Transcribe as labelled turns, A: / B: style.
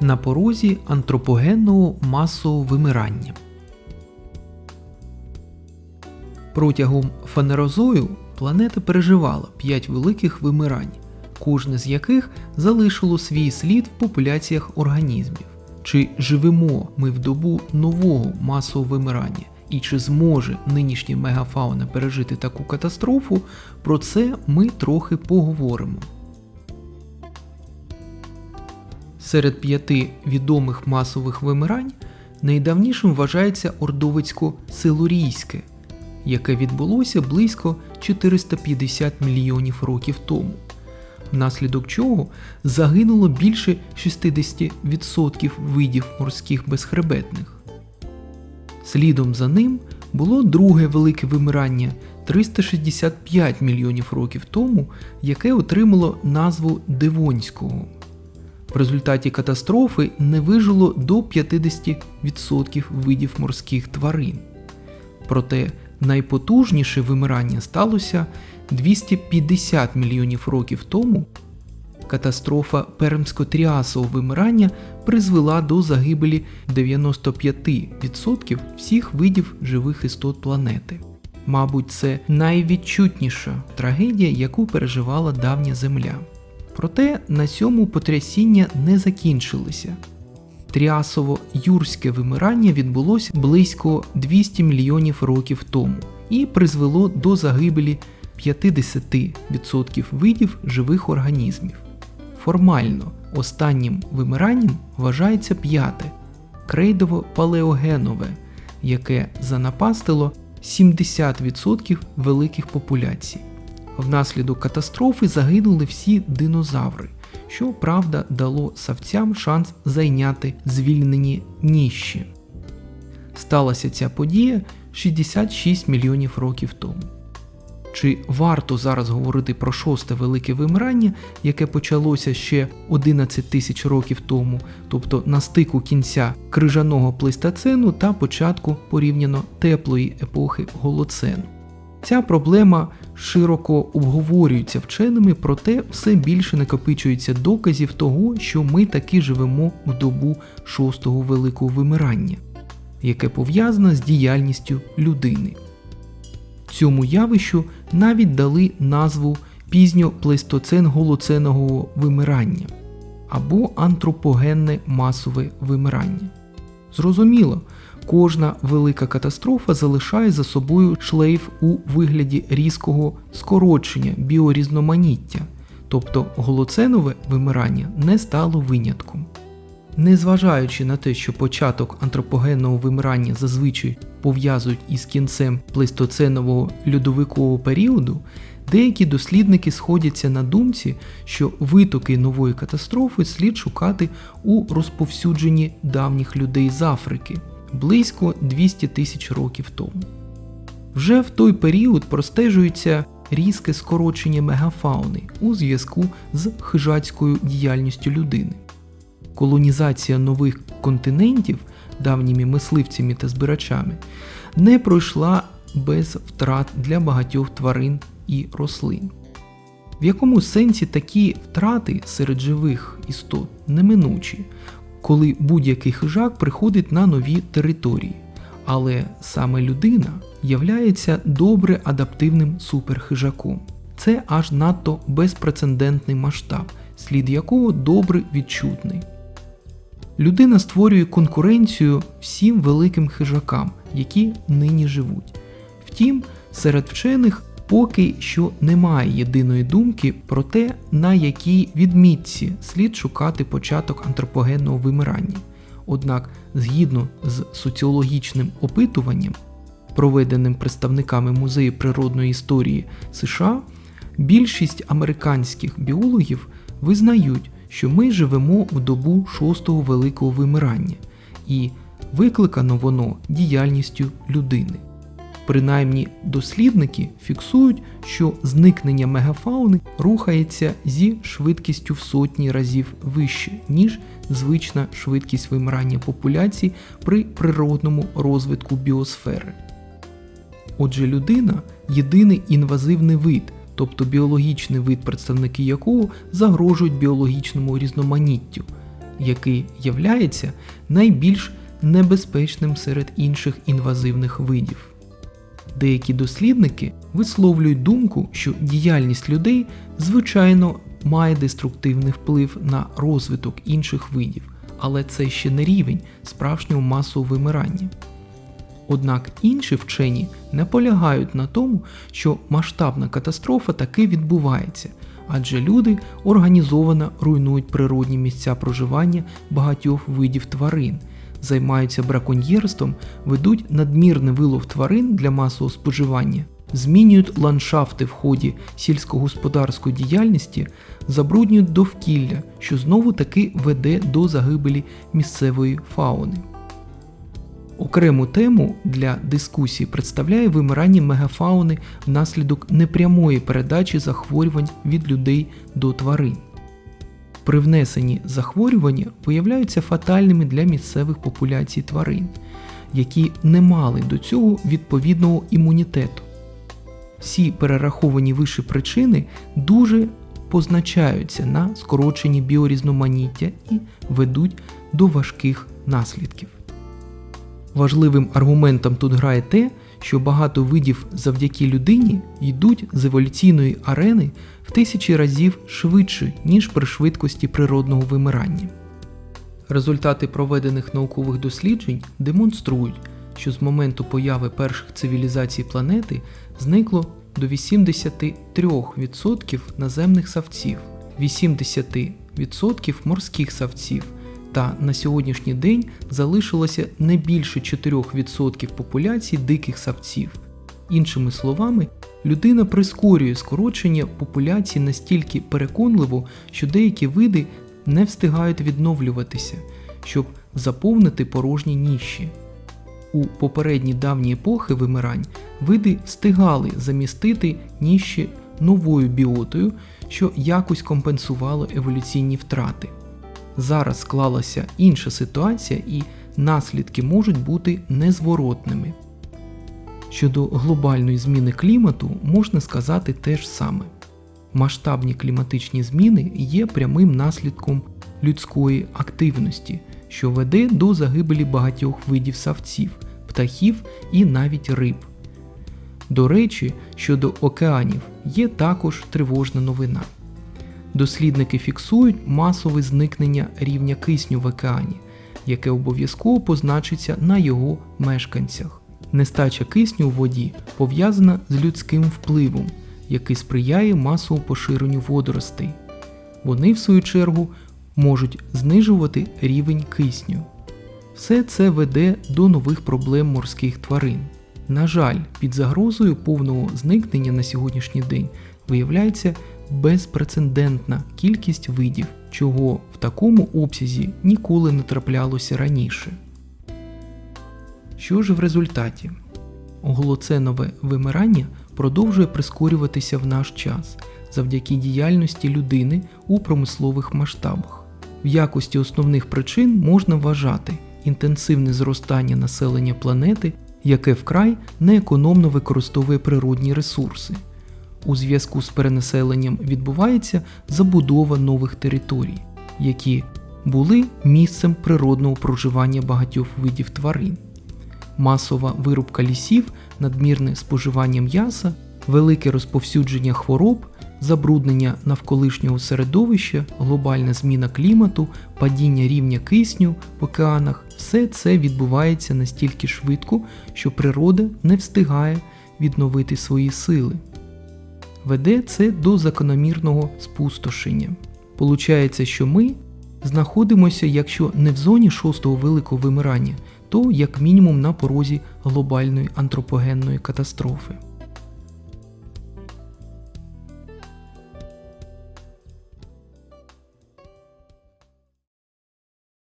A: на порозі антропогенного масового вимирання. Протягом фанерозою планета переживала 5 великих вимирань, кожне з яких залишило свій слід в популяціях організмів. Чи живемо ми в добу нового масового вимирання, і чи зможе нинішня мегафауна пережити таку катастрофу, про це ми трохи поговоримо. Серед п'яти відомих масових вимирань найдавнішим вважається ордовицько-силурійське, яке відбулося близько 450 мільйонів років тому, внаслідок чого загинуло більше 60% видів морських безхребетних. Слідом за ним було друге велике вимирання 365 мільйонів років тому, яке отримало назву Девонського. В результаті катастрофи не вижило до 50% видів морських тварин. Проте найпотужніше вимирання сталося 250 мільйонів років тому. Катастрофа пермсько-тріасового вимирання призвела до загибелі 95% всіх видів живих істот планети. Мабуть, це найвідчутніша трагедія, яку переживала давня Земля. Проте на цьому потрясіння не закінчилися. Тріасово-юрське вимирання відбулося близько 200 мільйонів років тому і призвело до загибелі 50% видів живих організмів. Формально останнім вимиранням вважається п'яте крейдово-палеогенове, яке занапастило 70% великих популяцій. Внаслідок катастрофи загинули всі динозаври, що правда дало савцям шанс зайняти звільнені ніщі. Сталася ця подія 66 мільйонів років тому. Чи варто зараз говорити про шосте велике вимирання, яке почалося ще 11 тисяч років тому, тобто на стику кінця крижаного плейстоцену та початку порівняно теплої епохи голоцену? Ця проблема широко обговорюється вченими, проте все більше накопичується доказів того, що ми таки живемо в добу шостого великого вимирання, яке пов'язане з діяльністю людини. Цьому явищу навіть дали назву пізньоплейстоцен голоценового вимирання або антропогенне масове вимирання. Зрозуміло, кожна велика катастрофа залишає за собою шлейф у вигляді різкого скорочення біорізноманіття, тобто голоценове вимирання не стало винятком. Незважаючи на те, що початок антропогенного вимирання зазвичай пов'язують із кінцем плейстоценового льодовикового періоду, деякі дослідники сходяться на думці, що витоки нової катастрофи слід шукати у розповсюдженні давніх людей з Африки близько 200 тисяч років тому. Вже в той період простежується різке скорочення мегафауни у зв'язку з хижацькою діяльністю людини. Колонізація нових континентів давніми мисливцями та збирачами не пройшла без втрат для багатьох тварин і рослин. В якому сенсі такі втрати серед живих істот неминучі, коли будь-який хижак приходить на нові території, але саме людина являється добре адаптивним суперхижаком. Це аж надто безпрецедентний масштаб, слід якого добре відчутний. Людина створює конкуренцію всім великим хижакам, які нині живуть. Втім, серед вчених поки що немає єдиної думки про те, на якій відмітці слід шукати початок антропогенного вимирання. Однак, згідно з соціологічним опитуванням, проведеним представниками Музею природної історії США, більшість американських біологів визнають, що ми живемо в добу шостого великого вимирання, і викликано воно діяльністю людини. Принаймні дослідники фіксують, що зникнення мегафауни рухається зі швидкістю в сотні разів вище, ніж звична швидкість вимирання популяцій при природному розвитку біосфери. Отже, людина єдиний інвазивний вид, тобто біологічний вид, представники якого загрожують біологічному різноманіттю. який являється найбільш небезпечним серед інших інвазивних видів. Деякі дослідники висловлюють думку, що діяльність людей звичайно має деструктивний вплив на розвиток інших видів, але це ще не рівень справжнього масового вимирання. Однак інші вчені наполягають на тому, що масштабна катастрофа таки відбувається, адже люди організовано руйнують природні місця проживання багатьох видів тварин, займаються браконьєрством, ведуть надмірний вилов тварин для масового споживання, змінюють ландшафти в ході сільськогосподарської діяльності, забруднюють довкілля, що знову таки веде до загибелі місцевої фауни. Окрему тему для дискусії представляє вимирання мегафауни внаслідок непрямої передачі захворювань від людей до тварин. Привнесені захворювання виявляються фатальними для місцевих популяцій тварин, які не мали до цього відповідного імунітету. Всі перераховані вище причини дуже позначаються на скороченні біорізноманіття і ведуть до важких наслідків. Важливим аргументом тут грає те, що багато видів завдяки людині йдуть з еволюційної арени в тисячі разів швидше, ніж при швидкості природного вимирання. Результати проведених наукових досліджень демонструють, що з моменту появи перших цивілізацій планети зникло до 83% наземних савців, 80% морських савців та на сьогоднішній день залишилося не більше 4% популяції диких савців. Іншими словами, людина прискорює скорочення популяції настільки переконливо, що деякі види не встигають відновлюватися, щоб заповнити порожні ніші. У попередні давні епохи вимирань види встигали замістити ніші новою біотою, що якось компенсувало еволюційні втрати. Зараз склалася інша ситуація і наслідки можуть бути незворотними. Щодо глобальної зміни клімату можна сказати те ж саме. Масштабні кліматичні зміни є прямим наслідком людської активності, що веде до загибелі багатьох видів савців, птахів і навіть риб. До речі, щодо океанів є також тривожна новина. Дослідники фіксують масове зникнення рівня кисню в океані, яке обов'язково позначиться на його мешканцях. Нестача кисню у воді пов'язана з людським впливом, який сприяє масовому поширенню водоростей. Вони, в свою чергу, можуть знижувати рівень кисню. Все це веде до нових проблем морських тварин. На жаль, під загрозою повного зникнення на сьогоднішній день виявляється безпрецедентна кількість видів, чого в такому обсязі ніколи не траплялося раніше. Що ж в результаті? Голоценове вимирання продовжує прискорюватися в наш час завдяки діяльності людини у промислових масштабах. В якості основних причин можна вважати інтенсивне зростання населення планети, яке вкрай неекономно використовує природні ресурси. У зв'язку з перенаселенням відбувається забудова нових територій, які були місцем природного проживання багатьох видів тварин. Масова вирубка лісів, надмірне споживання м'яса, велике розповсюдження хвороб, забруднення навколишнього середовища, глобальна зміна клімату, падіння рівня кисню в океанах все це відбувається настільки швидко, що природа не встигає відновити свої сили веде це до закономірного спустошення. Получається, що ми знаходимося, якщо не в зоні шостого великого вимирання, то як мінімум на порозі глобальної антропогенної катастрофи.